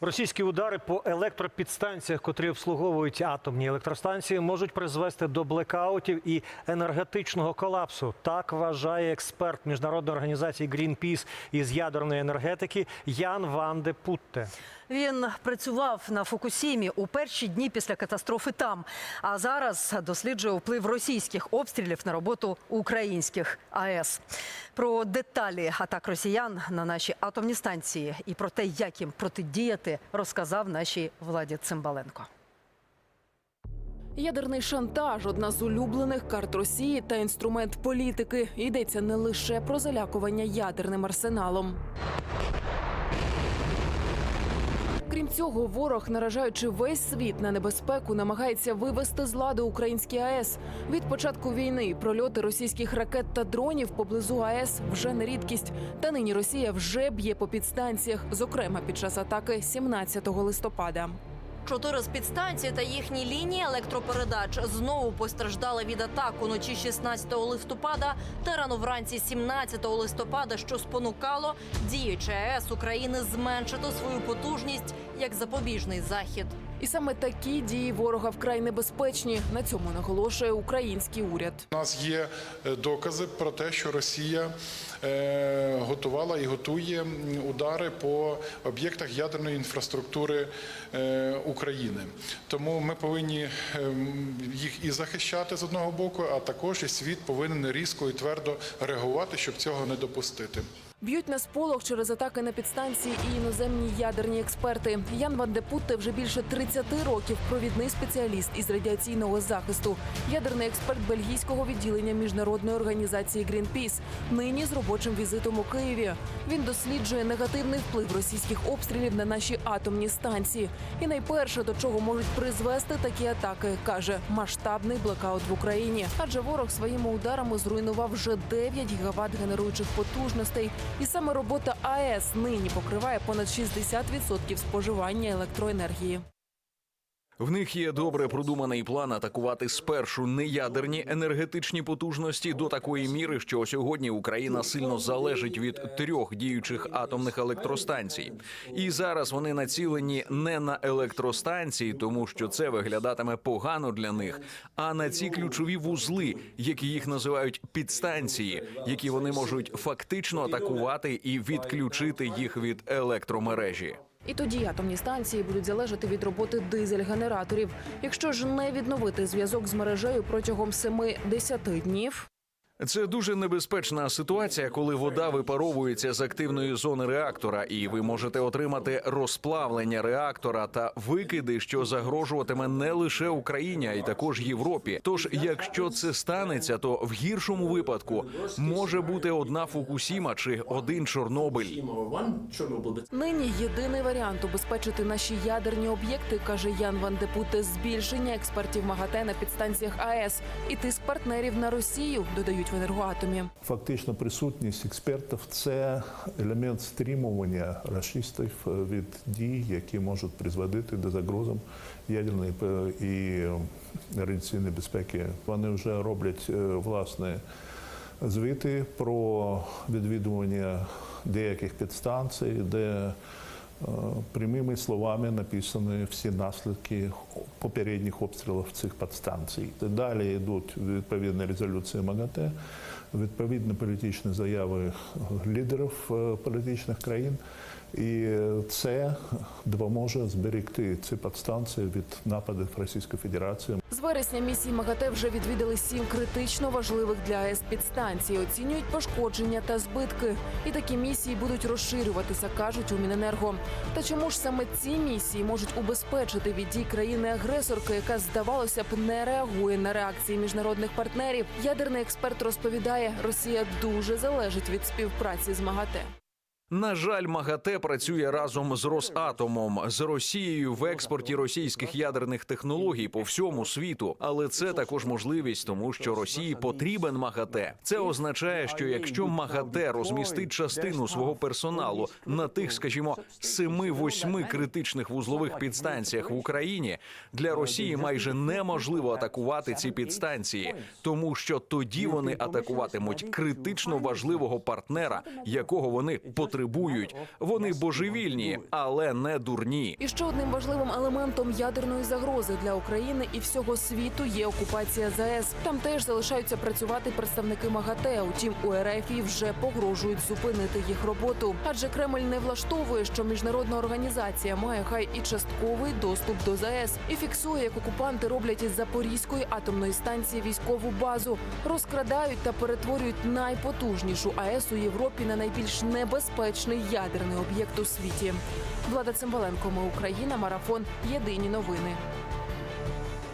Російські удари по електропідстанціях, котрі обслуговують атомні електростанції, можуть призвести до блекаутів і енергетичного колапсу. Так вважає експерт міжнародної організації Greenpeace із ядерної енергетики Ян Ван де Путте. Він працював на Фукусімі у перші дні після катастрофи там. А зараз досліджує вплив російських обстрілів на роботу українських АЕС. Про деталі атак росіян на наші атомні станції і про те, як їм протидіяти, розказав нашій владі Цимбаленко. Ядерний шантаж одна з улюблених карт Росії та інструмент політики. Йдеться не лише про залякування ядерним арсеналом. Крім цього, ворог, наражаючи весь світ на небезпеку, намагається вивести з ладу українські АЕС. Від початку війни прольоти російських ракет та дронів поблизу АЕС вже не рідкість. Та нині Росія вже б'є по підстанціях, зокрема під час атаки 17 листопада. Чотири з підстанцій та їхні лінії електропередач знову постраждали від атак уночі 16 листопада та рано вранці 17 листопада, що спонукало діючі АЕС України зменшити свою потужність як запобіжний захід. І саме такі дії ворога вкрай небезпечні. На цьому наголошує український уряд. У нас є е, докази про те, що Росія е, готувала і готує удари по об'єктах ядерної інфраструктури е, України. Тому ми повинні їх і захищати з одного боку, а також і світ повинен різко і твердо реагувати, щоб цього не допустити. Б'ють на сполох через атаки на підстанції і іноземні ядерні експерти. Ян Ван вже більше 30 років провідний спеціаліст із радіаційного захисту, ядерний експерт бельгійського відділення міжнародної організації Greenpeace. Нині з робочим візитом у Києві. Він досліджує негативний вплив російських обстрілів на наші атомні станції. І найперше, до чого можуть призвести такі атаки, каже масштабний блекаут в Україні. Адже ворог своїми ударами зруйнував вже 9 гігават генеруючих потужностей. І саме робота АЕС нині покриває понад 60% споживання електроенергії. В них є добре продуманий план атакувати спершу неядерні енергетичні потужності до такої міри, що сьогодні Україна сильно залежить від трьох діючих атомних електростанцій. І зараз вони націлені не на електростанції, тому що це виглядатиме погано для них, а на ці ключові вузли, які їх називають підстанції, які вони можуть фактично атакувати і відключити їх від електромережі. І тоді атомні станції будуть залежати від роботи дизель-генераторів. Якщо ж не відновити зв'язок з мережею протягом 7-10 днів, Це дуже небезпечна ситуація, коли вода випаровується з активної зони реактора, і ви можете отримати розплавлення реактора та викиди, що загрожуватиме не лише Україні, а й також Європі. Тож, якщо це станеться, то в гіршому випадку може бути одна Фукусіма чи один Чорнобиль. нині єдиний варіант убезпечити наші ядерні об'єкти, каже Ян Ван де Путте, збільшення експертів МАГАТЕ на підстанціях АЕС і тиск партнерів на Росію, додають в енергоатомі. Фактично присутність експертів це елемент стримування расистів від дій, які можуть призводити до загрозам ядерної е, і радіаційної безпеки. Вони вже роблять е, власне звіти про відвідування деяких підстанцій, де е, прямими словами написані всі наслідки попередніх обстрілів цих підстанцій. Далі йдуть відповідні резолюції МАГАТЕ, відповідні політичні заяви лідерів е, політичних країн. І це допоможе зберегти ці підстанції від нападів Російської Федерації. З вересня місії МАГАТЕ вже відвідали сім критично важливих для АЕС підстанцій. Оцінюють пошкодження та збитки. І такі місії будуть розширюватися, кажуть у Міненерго. Та чому ж саме ці місії можуть убезпечити від дій країни-агресорки, яка здавалося б не реагує на реакції міжнародних партнерів? Ядерний експерт розповідає, Росія дуже залежить від співпраці з МАГАТЕ. На жаль, МАГАТЕ працює разом з Росатомом з Росією в експорті російських ядерних технологій по всьому світу. Але це також можливість, тому що Росії потрібен МАГАТЕ. Це означає, що якщо МАГАТЕ розмістить частину свого персоналу на тих, скажімо, семи-восьми критичних вузлових підстанціях в Україні, для Росії майже неможливо атакувати ці підстанції, тому що тоді вони атакуватимуть критично важливого партнера, якого вони потребують потребують. Вони божевільні, але не дурні. І ще одним важливим елементом ядерної загрози для України і всього світу є окупація ЗАЕС. Там теж залишаються працювати представники МАГАТЕ. Утім, у РФ вже погрожують зупинити їх роботу. Адже Кремль не влаштовує, що міжнародна організація має хай і частковий доступ до ЗАЕС і фіксує, як окупанти роблять із Запорізької атомної станції військову базу, розкрадають та перетворюють найпотужнішу АЕС у Європі на найбільш небезпечний ядерний об'єкт у світі. Влада Цимбаленко, ми Україна, марафон. Єдині новини.